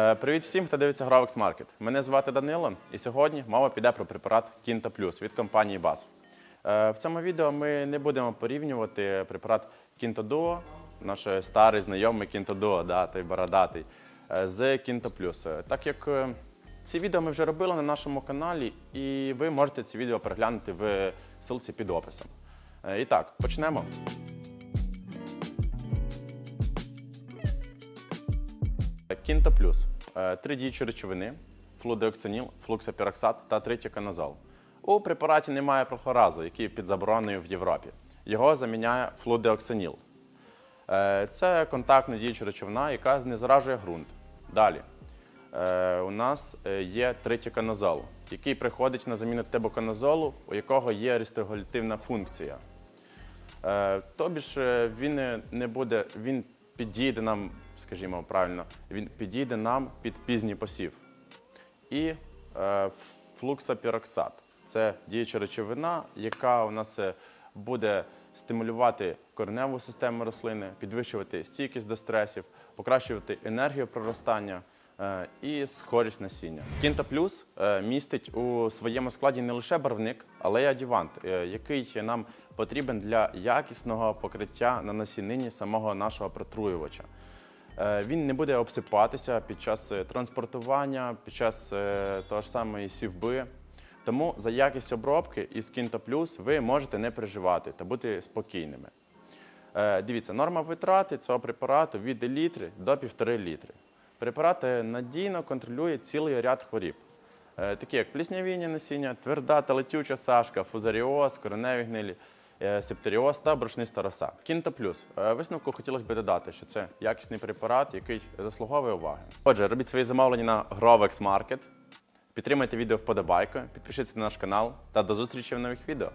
Е, Привіт всім, хто дивиться Гравекс Маркет. Мене звати Данило, і сьогодні мова піде про препарат Кінта Плюс від компанії BASF. Е, В цьому відео ми не будемо порівнювати препарат Кінто Дуо, наш старий знайомий Кінто Дуо, да, той бородатий, е, з Кінто Плюс. Так як ці відео ми вже робили на нашому каналі, і ви можете ці відео переглянути в ссылці під описом. І так, почнемо. Кінта плюс. Е, Три діючі речовини: флудеоксиніл, флуксапіроксат та тритіканозол. У препараті немає прохлоразу, який під забороною в Європі. Його заміняє флудеоксиніл. Е, Це контактна діюча речовина, яка не заражує ґрунт. Далі. Е, У нас є тритіканозол, який приходить на заміну тебоканозолу, у якого є рестригулятивна функція. Тобі ж він не буде, він підійде нам, скажімо правильно, він підійде нам під пізній посів. І е, флуксапіроксат це діюча речовина, яка у нас е, буде стимулювати кореневу систему рослини, підвищувати стійкість до стресів, покращувати енергію проростання і схожість насіння. Кінта Плюс е, містить у своєму складі не лише барвник, але й адювант, е, який нам потрібен для якісного покриття на насінині самого нашого протруювача. Е, Він не буде обсипатися під час е, транспортування, під час е, того ж самої сівби. Тому за якість обробки із Кінто Плюс ви можете не переживати та бути спокійними. Е, Дивіться, норма витрати цього препарату від літри до 1,5 літри. Препарат надійно контролює цілий ряд хворіб, е, такі як пліснявіння насіння, тверда та летюча сашка, фузаріоз, кореневі гнилі, е, септеріоз та брушниста роса. Кінто плюс. Е, Висновку хотілося б додати, що це якісний препарат, який заслуговує уваги. Отже, робіть свої замовлення на Grovex Market, підтримайте відео вподобайкою, підпишіться на наш канал та до зустрічі в нових відео.